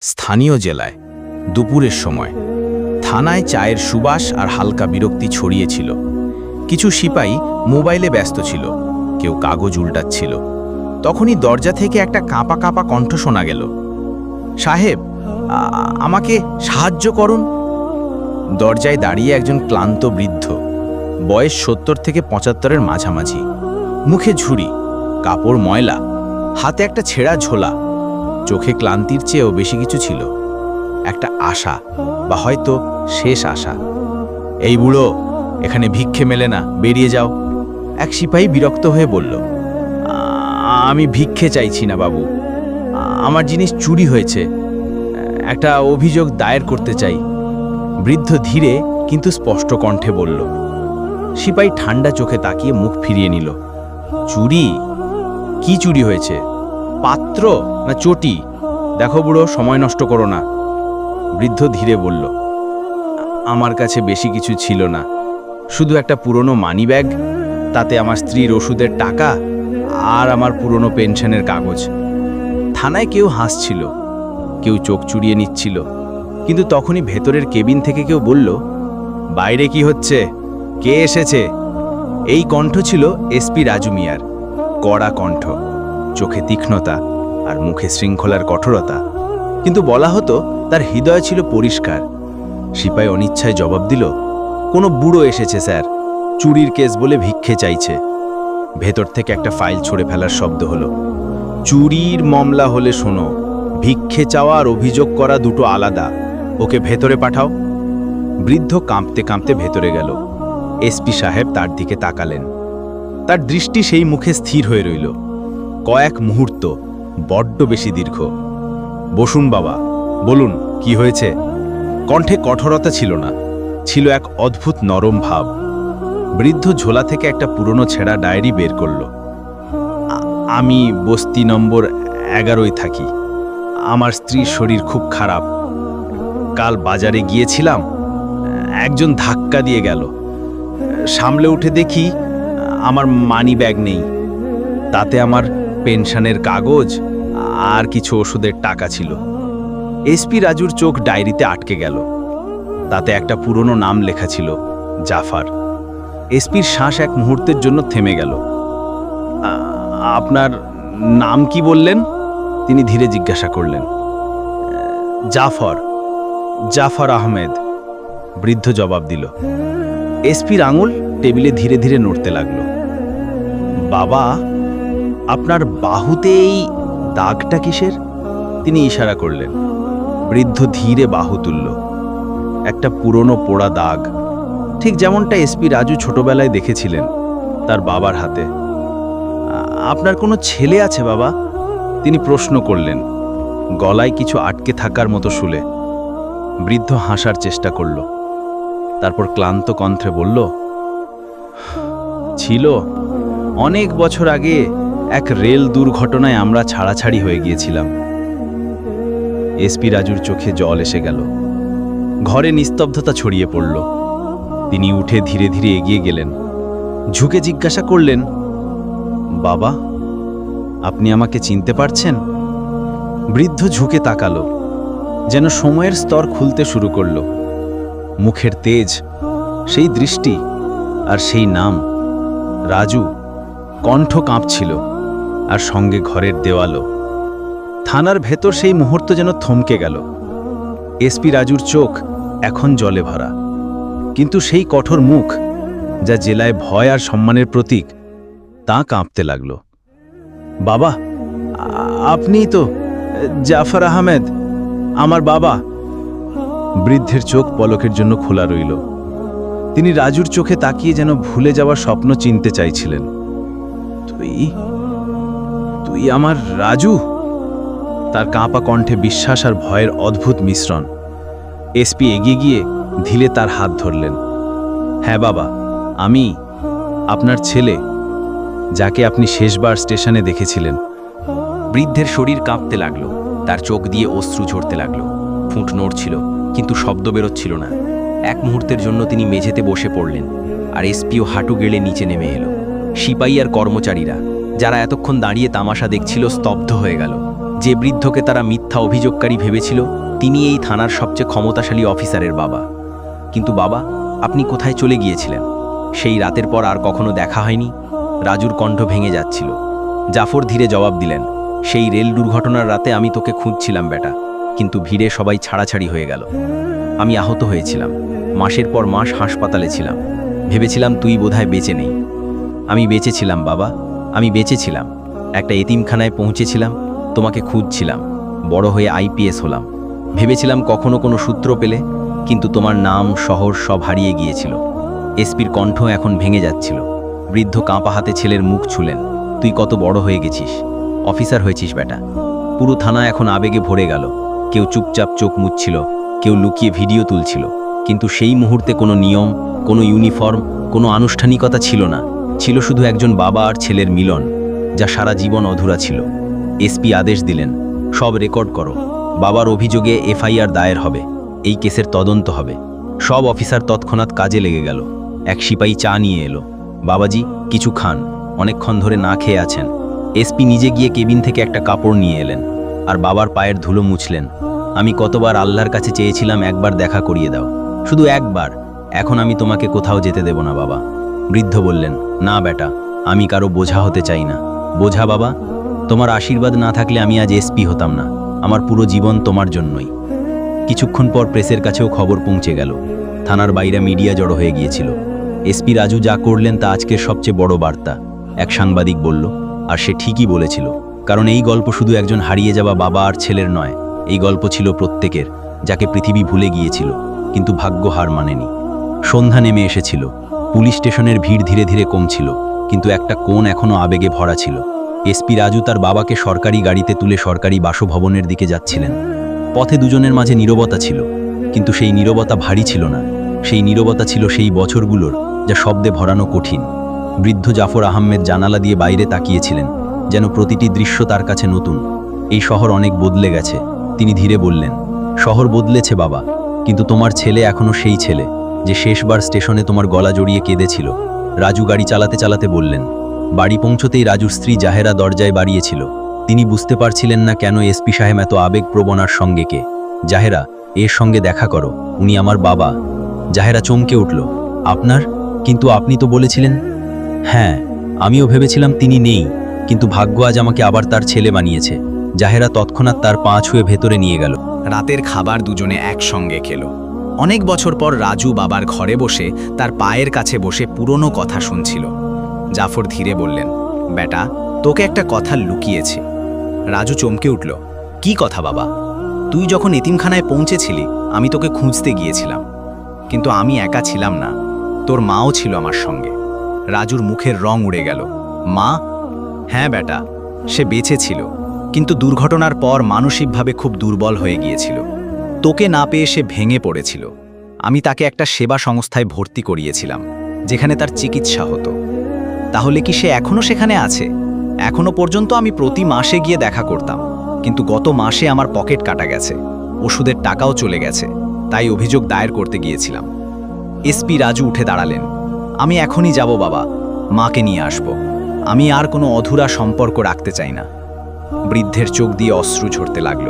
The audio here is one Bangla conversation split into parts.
স্থানীয় জেলায়। দুপুরের সময়। থানায় চায়ের সুবাস আর হালকা বিরক্তি ছড়িয়েছিল। কিছু সিপাই মোবাইলে ব্যস্ত ছিল। কেউ কাগজ উল্টাচ্ছিল। তখনই দরজা থেকে একটা কাঁপা কাঁপা কণ্ঠ শোনা গেল। সাহেব আমাকে সাহায্য করুন। দরজায় দাঁড়িয়ে একজন ক্লান্ত বৃদ্ধ। বয়স সত্তর থেকে পঁচাত্তরের মাঝামাঝি। মুখে ঝুড়ি, কাপড় ময়লা, হাতে একটা ছেঁড়া ঝোলা। চোখে ক্লান্তির চেয়েও বেশি কিছু ছিল। একটা আশা, বা হয়তো শেষ আশা। এই বুড়ো, এখানে ভিক্ষে মেলে না, বেরিয়ে যাও। এক সিপাহী বিরক্ত হয়ে বলল, আমি ভিক্ষে চাইছি না বাবু। আমার জিনিস চুরি হয়েছে। একটা অভিযোগ দায়ের করতে চাই। বৃদ্ধ ধীরে, কিন্তু স্পষ্ট কণ্ঠে বলল, সিপাহী ঠান্ডা চোখে তাকিয়ে মুখ ফিরিয়ে নিল, চুরি? কি চুরি হয়েছে? পাত্র না চটি? দেখো বুড়ো, সময় নষ্ট করো না। বৃদ্ধ ধীরে বলল, আমার কাছে বেশি কিছু ছিল না। শুধু একটা পুরনো মানি ব্যাগ তাতে আমার স্ত্রীর ওষুধের টাকা আর আমার পুরনো পেনশনের কাগজ। থানায় কেউ হাসছিল, কেউ চোখ চুড়িয়ে নিচ্ছিল, কিন্তু তখনই ভেতরের কেবিন থেকে কেউ বলল, বাইরে কি হচ্ছে? কে এসেছে? এই কণ্ঠ ছিল এসপি রাজু মিয়ার, কড়া কণ্ঠ। চোখে তীক্ষ্ণতা আর মুখে শৃঙ্খলার কঠোরতা। কিন্তু বলা হতো তার হৃদয় ছিল পরিষ্কার। সিপাই অনিচ্ছায় জবাব দিল, কোনো বুড়ো এসেছে, স্যার। চুরির কেস বলে ভিক্ষে চাইছে। ভেতর থেকে একটা ফাইল ছড়ে ফেলার শব্দ হলো, চুরির মামলা হলে শোনো, ভিক্ষে চাওয়া আর অভিযোগ করা দুটো আলাদা। ওকে ভেতরে পাঠাও। বৃদ্ধ কাঁপতে কাঁপতে ভেতরে গেল। এসপি সাহেব তার দিকে তাকালেন। তার দৃষ্টি সেই মুখে স্থির হয়ে রইল। কয়েক মুহূর্ত, বড্ড বেশি দীর্ঘ। বসুন বাবা, বলুন, কি হয়েছে? কণ্ঠে কঠোরতা ছিল না, ছিল এক অদ্ভুত নরম ভাব। বৃদ্ধ ঝোলা থেকে একটা পুরনো ছেঁড়া ডায়েরি বের করল। আমি বস্তি নম্বর এগারোয় থাকি। আমার স্ত্রীর শরীর খুব খারাপ। কাল বাজারে গিয়েছিলাম, একজন ধাক্কা দিয়ে গেল। সামলে উঠে দেখি, আমার মানি ব্যাগ নেই। তাতে আমার পেনশনের কাগজ, আর কিছু ওষুধের টাকা ছিল। এসপি রাজুর চোখ ডায়েরিতে আটকে গেল। তাতে একটা পুরনো নাম লেখা ছিল, জাফার। এসপির শ্বাস এক মুহূর্তের জন্য থেমে গেল। আপনার নাম কি বললেন? তিনি ধীরে জিজ্ঞাসা করলেন। জাফর জাফর আহমেদ, বৃদ্ধ জবাব দিল। এসপির আঙুল টেবিলে ধীরে ধীরে নড়তে লাগল। বাবা আপনার বাহুতে এই দাগটা কিসের? তিনি ইশারা করলেন। বৃদ্ধ ধীরে বাহু তুলল। একটা পুরনো পোড়া দাগ। ঠিক যেমনটা এসপি রাজু ছোটবেলায় দেখেছিলেন তার বাবার হাতে। আপনার কোনো ছেলে আছে, বাবা? তিনি প্রশ্ন করলেন, গলায় কিছু আটকে থাকার মতো শুলে। বৃদ্ধ হাসার চেষ্টা করল। তারপর ক্লান্ত কণ্ঠে বলল, ছিল, অনেক বছর আগে এক রেল দুর্ঘটনায় আমরা ছাড়াছাড়ি হয়ে গিয়েছিলাম। এসপি রাজুর চোখে জল এসে গেল। ঘরে নিস্তব্ধতা ছড়িয়ে পড়ল। তিনি উঠে ধীরে ধীরে এগিয়ে গেলেন। ঝুঁকে জিজ্ঞাসা করলেন, বাবা, আপনি আমাকে চিনতে পারছেন? বৃদ্ধ ঝুঁকে তাকালো, যেন সময়ের স্তর খুলতে শুরু করল। মুখের তেজ, সেই দৃষ্টি আর সেই নাম। রাজু কণ্ঠ কাঁপছিল। আর সঙ্গে ঘরের দেওয়ালও। থানার ভেতর সেই মুহূর্ত যেন থমকে গেল। এসপি রাজুর চোখ এখন জলে ভরা। কিন্তু সেই কঠোর মুখ যা জেলায় ভয় আর সম্মানের প্রতীক, তা কাঁপতে লাগল। বাবা, আপনিই তো, জাফর আহমেদ, আমার বাবা। বৃদ্ধের চোখ পলকের জন্য খোলা রইল। তিনি রাজুর চোখে তাকিয়ে যেন ভুলে যাওয়ার স্বপ্ন চিনতে চাইছিলেন। তুই তুই আমার রাজু? তার কাঁপা কণ্ঠে বিশ্বাস আর ভয়ের অদ্ভুত মিশ্রণ। এসপি এগিয়ে গিয়ে ধীরে তার হাত ধরলেন। হ্যাঁ বাবা, আমি আপনার ছেলে, যাকে আপনি শেষবার স্টেশনে দেখেছিলেন। বৃদ্ধের শরীর কাঁপতে লাগল, তার চোখ দিয়ে অশ্রু ঝরতে লাগল। ফুঁট নড়ছিল, কিন্তু শব্দ বেরোচ্ছিল না। এক মুহূর্তের জন্য তিনি মেঝেতে বসে পড়লেন, আর এসপিও হাঁটু গেড়ে নিচে নেমে এলো। সিপাই আর কর্মচারীরা যারা এতক্ষণ দাঁড়িয়ে তামাশা দেখছিল স্তব্ধ হয়ে গেল। যে বৃদ্ধকে তারা মিথ্যা অভিযোগকারী ভেবেছিল, তিনি এই থানার সবচেয়ে ক্ষমতাশালী অফিসারের বাবা। কিন্তু বাবা, আপনি কোথায় চলে গিয়েছিলেন? সেই রাতের পর আর কখনো দেখা হয়নি। রাজুর কণ্ঠ ভেঙে যাচ্ছিল। জাফর ধীরে জবাব দিলেন, সেই রেল দুর্ঘটনার রাতে আমি তোকে খুঁজছিলাম, বেটা। কিন্তু ভিড়ে সবাই ছাড়াছাড়ি হয়ে গেল। আমি আহত হয়েছিলাম। মাসের পর মাস হাসপাতালে ছিলাম। ভেবেছিলাম তুই বোধহয় বেঁচে নেই। আমি বেঁচেছিলাম বাবা। আমি বেঁচেছিলাম। একটা এতিমখানায় পৌঁছেছিলাম, তোমাকে খুঁজছিলাম, বড় হয়ে আইপিএস হলাম। ভেবেছিলাম কখনো কোনো সূত্র পেলে, কিন্তু তোমার নাম শহর সব হারিয়ে গিয়েছিল। এসপির কণ্ঠ এখন ভেঙে যাচ্ছিল। বৃদ্ধ কাঁপা হাতে ছেলের মুখ ছুলেন, তুই কত বড় হয়ে গেছিস। অফিসার হয়েছিস বেটা। পুরো থানা এখন আবেগে ভরে গেল। কেউ চুপচাপ চোখ মুচ্ছিল কেউ লুকিয়ে ভিডিও তুলছিল। কিন্তু সেই মুহূর্তে কোনো নিয়ম, কোনো ইউনিফর্ম, কোনো আনুষ্ঠানিকতা ছিল না। ছিল শুধু একজন বাবা আর ছেলের মিলন, যা সারা জীবন অধুরা ছিল। এসপি আদেশ দিলেন, সব রেকর্ড করো, বাবার অভিযোগে এফআইআর দায়ের হবে, এই কেসের তদন্ত হবে। সব অফিসার তৎক্ষণাৎ কাজে লেগে গেল। এক সিপাহী চা নিয়ে এলো। বাবাজি, কিছু খান, অনেকক্ষণ ধরে না খেয়ে আছেন। এসপি নিজে গিয়ে কেবিন থেকে একটা কাপড় নিয়ে এলেন, আর বাবার পায়ের ধুলো মুছলেন। আমি কতবার আল্লাহর কাছে চেয়েছিলাম একবার দেখা করিয়ে দাও। শুধু একবার, এখন আমি তোমাকে কোথাও যেতে দেব না, বাবা। বৃদ্ধ বললেন, না বেটা, আমি কারও বোঝা হতে চাই না। বোঝা বাবা, তোমার আশীর্বাদ না থাকলে আমি আজ এসপি হতাম না। আমার পুরো জীবন তোমার জন্যই। কিছুক্ষণ পর প্রেসের কাছেও খবর পৌঁছে গেল। থানার বাইরে মিডিয়া জড়ো হয়ে গিয়েছিল। এসপি রাজু যা করলেন তা আজকের সবচেয়ে বড় বার্তা। এক সাংবাদিক বলল, আর সে ঠিকই বলেছিল, কারণ এই গল্প শুধু একজন হারিয়ে যাওয়া বাবা আর ছেলের নয়, এই গল্প ছিল প্রত্যেকের, যাকে পৃথিবী ভুলে গিয়েছিল, কিন্তু ভাগ্য হার মানেনি। সন্ধ্যা নেমে এসেছিল। পুলিশ স্টেশনের ভিড় ধীরে ধীরে কমছিল, কিন্তু একটা কোণ এখনও আবেগে ভরা ছিল। এসপি রাজু তার বাবাকে সরকারি গাড়িতে তুলে সরকারি বাসভবনের দিকে যাচ্ছিলেন। পথে দুজনের মাঝে নীরবতা ছিল, কিন্তু সেই নীরবতা ভারী ছিল না। সেই নীরবতা ছিল সেই বছরগুলোর, যা শব্দে ভরানো কঠিন। বৃদ্ধ জাফর আহমেদ জানালা দিয়ে বাইরে তাকিয়েছিলেন, যেন প্রতিটি দৃশ্য তার কাছে নতুন। এই শহর অনেক বদলে গেছে, তিনি ধীরে বললেন, শহর বদলেছে বাবা, কিন্তু তোমার ছেলে এখনও সেই ছেলে। যে শেষবার স্টেশনে তোমার গলা জড়িয়ে কেঁদেছিল। রাজু গাড়ি চালাতে চালাতে বললেন, বাড়ি পৌঁছতেই রাজুর স্ত্রী জাহেরা দরজায় বাড়িয়েছিল। তিনি বুঝতে পারছিলেন না কেন এসপি সাহেব এত আবেগপ্রবণার সঙ্গে কে জাহেরা, এর সঙ্গে দেখা করো, উনি আমার বাবা জাহেরা চমকে উঠল, আপনার? কিন্তু আপনি তো বলেছিলেন হ্যাঁ আমিও ভেবেছিলাম তিনি নেই, কিন্তু ভাগ্য আজ আমাকে আবার তার ছেলে বানিয়েছে। জাহেরা তৎক্ষণাৎ তার পা ছুঁয়ে ভেতরে নিয়ে গেল। রাতের খাবার দুজনে একসঙ্গে খেলো। অনেক বছর পর রাজু বাবার ঘরে বসে তার পায়ের কাছে বসে পুরনো কথা শুনছিল। জাফর ধীরে বললেন, বেটা, তোকে একটা কথা লুকিয়েছে। রাজু চমকে উঠল, কি কথা বাবা? তুই যখন এতিমখানায় পৌঁছেছিলি, আমি তোকে খুঁজতে গিয়েছিলাম। কিন্তু আমি একা ছিলাম না, তোর মাও ছিল আমার সঙ্গে। রাজুর মুখের রং উড়ে গেল, মা? হ্যাঁ বেটা, সে বেঁচে ছিল, কিন্তু দুর্ঘটনার পর মানসিকভাবে খুব দুর্বল হয়ে গিয়েছিল। তোকে না পেয়ে সে ভেঙে পড়েছিল। আমি তাকে একটা সেবা সংস্থায় ভর্তি করিয়েছিলাম, যেখানে তার চিকিৎসা হতো। তাহলে কি সে এখনও সেখানে আছে? এখনও পর্যন্ত আমি প্রতি মাসে গিয়ে দেখা করতাম, কিন্তু গত মাসে আমার পকেট কাটা গেছে, ওষুধের টাকাও চলে গেছে, তাই অভিযোগ দায়ের করতে গিয়েছিলাম। এসপি রাজু উঠে দাঁড়ালেন, আমি এখনই যাব বাবা, মাকে নিয়ে আসব। আমি আর কোনো অধুরা সম্পর্ক রাখতে চাই না। বৃদ্ধের চোখ দিয়ে অশ্রু ঝরতে লাগল।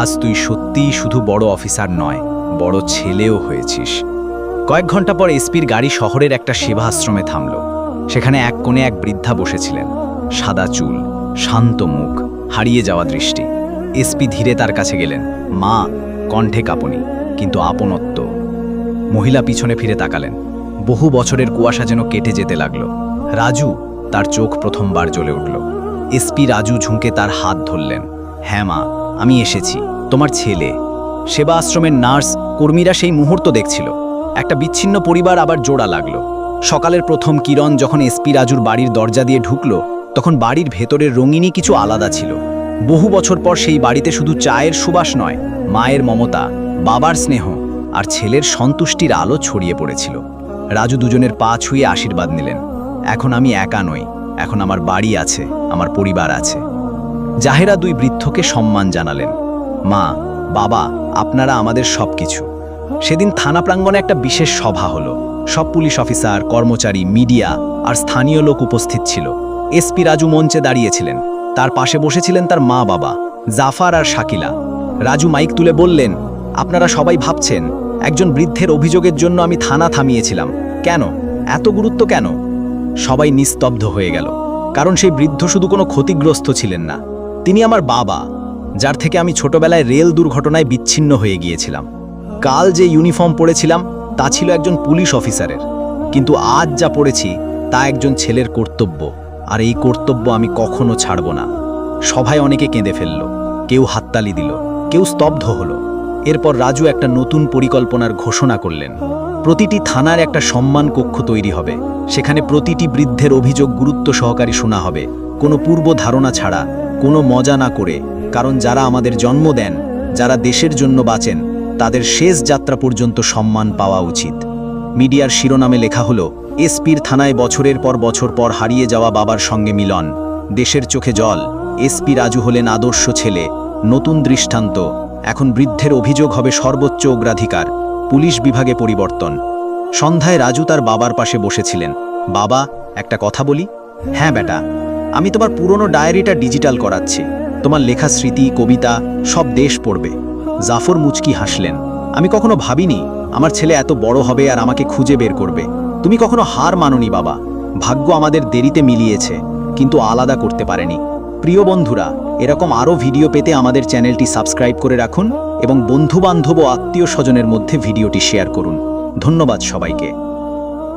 আজ তুই সত্যিই শুধু বড় অফিসার নয়, বড় ছেলেও হয়েছিস। কয়েক ঘণ্টা পর এসপির গাড়ি শহরের একটা সেবা আশ্রমে থামল। সেখানে এক কোণে এক বৃদ্ধা বসেছিলেন, সাদা চুল, শান্ত মুখ, হারিয়ে যাওয়া দৃষ্টি। এসপি ধীরে তার কাছে গেলেন, মা, কণ্ঠে কাঁপনি, কিন্তু আপনত্ব। মহিলা পিছনে ফিরে তাকালেন। বহু বছরের কুয়াশা যেন কেটে যেতে লাগল। রাজু, তার চোখ প্রথমবার জ্বলে উঠল। এসপি রাজু ঝুঁকে তার হাত ধরলেন হ্যাঁ মা আমি এসেছি, তোমার ছেলে। সেবা আশ্রমের নার্স, কর্মীরা সেই মুহূর্ত দেখছিল। একটা বিচ্ছিন্ন পরিবার আবার জোড়া লাগল। সকালের প্রথম কিরণ যখন এসপি রাজুর বাড়ির দরজা দিয়ে ঢুকলো, তখন বাড়ির ভেতরের রঙিনই কিছু আলাদা ছিল। বহু বছর পর সেই বাড়িতে শুধু চায়ের সুবাস নয়, মায়ের মমতা, বাবার স্নেহ আর ছেলের সন্তুষ্টির আলো ছড়িয়ে পড়েছিল। রাজু দুজনের পা ছুঁয়ে আশীর্বাদ নিলেন। এখন আমি একা নই, এখন আমার বাড়ি আছে, আমার পরিবার আছে। জাহেরা দুই বৃদ্ধকে সম্মান জানালেন। মা, বাবা, আপনারা আমাদের সবকিছু। সেদিন থানা প্রাঙ্গণে একটা বিশেষ সভা হলো। সব পুলিশ অফিসার, কর্মচারী, মিডিয়া আর স্থানীয় লোক উপস্থিত ছিল। এসপি রাজু মঞ্চে দাঁড়িয়েছিলেন। তার পাশে বসেছিলেন তার মা, বাবা, জাফার আর শাকিলা। রাজু মাইক তুলে বললেন, আপনারা সবাই ভাবছেন, একজন বৃদ্ধের অভিযোগের জন্য আমি থানা থামিয়েছিলাম। কেন? এত গুরুত্ব কেন? সবাই নিস্তব্ধ হয়ে গেল। কারণ সেই বৃদ্ধ শুধু কোনো ক্ষতিগ্রস্ত ছিলেন না। তিনি আমার বাবা, যার থেকে আমি ছোটবেলায় রেল দুর্ঘটনায় বিচ্ছিন্ন হয়ে গিয়েছিলাম। কাল যে ইউনিফর্ম পরেছিলাম, তা ছিল একজন পুলিশ অফিসারের। কিন্তু আজ যা পড়েছি তা একজন ছেলের কর্তব্য, আর এই কর্তব্য আমি কখনো ছাড়ব না। সভায় অনেকে কেঁদে ফেলল, কেউ হাততালি দিল, কেউ স্তব্ধ হলো। এরপর রাজু একটা নতুন পরিকল্পনার ঘোষণা করলেন। প্রতিটি থানার একটা সম্মান কক্ষ তৈরি হবে। সেখানে প্রতিটি বৃদ্ধের অভিযোগ গুরুত্ব সহকারী শোনা হবে। কোনো পূর্ব ধারণা ছাড়া কোনো মজা না করে, কারণ যারা আমাদের জন্ম দেন, যারা দেশের জন্য বাঁচেন, তাদের শেষ যাত্রা পর্যন্ত সম্মান পাওয়া উচিত। মিডিয়ার শিরোনামে লেখা হলো, এসপির থানায় বছরের পর বছর পর হারিয়ে যাওয়া বাবার সঙ্গে মিলন। দেশের চোখে জল, এসপি রাজু হলেন আদর্শ ছেলে, নতুন দৃষ্টান্ত, এখন বৃদ্ধের অভিযোগ হবে সর্বোচ্চ অগ্রাধিকার, পুলিশ বিভাগে পরিবর্তন। সন্ধ্যায় রাজু তার বাবার পাশে বসেছিলেন। বাবা, একটা কথা বলি? হ্যাঁ বেটা। আমি তোমার পুরনো ডায়েরিটা ডিজিটাল করাচ্ছি। তোমার লেখা স্মৃতি, কবিতা, সব দেশ পড়বে। জাফর মুচকি হাসলেন, আমি কখনো ভাবিনি আমার ছেলে এত বড় হবে আর আমাকে খুঁজে বের করবে। তুমি কখনো হার মাননি বাবা। ভাগ্য আমাদের দেরিতে মিলিয়েছে, কিন্তু আলাদা করতে পারেনি। প্রিয় বন্ধুরা, এরকম আরও ভিডিও পেতে আমাদের চ্যানেলটি সাবস্ক্রাইব করে রাখুন এবং বন্ধুবান্ধব ও আত্মীয় স্বজনের মধ্যে ভিডিওটি শেয়ার করুন। ধন্যবাদ সবাইকে।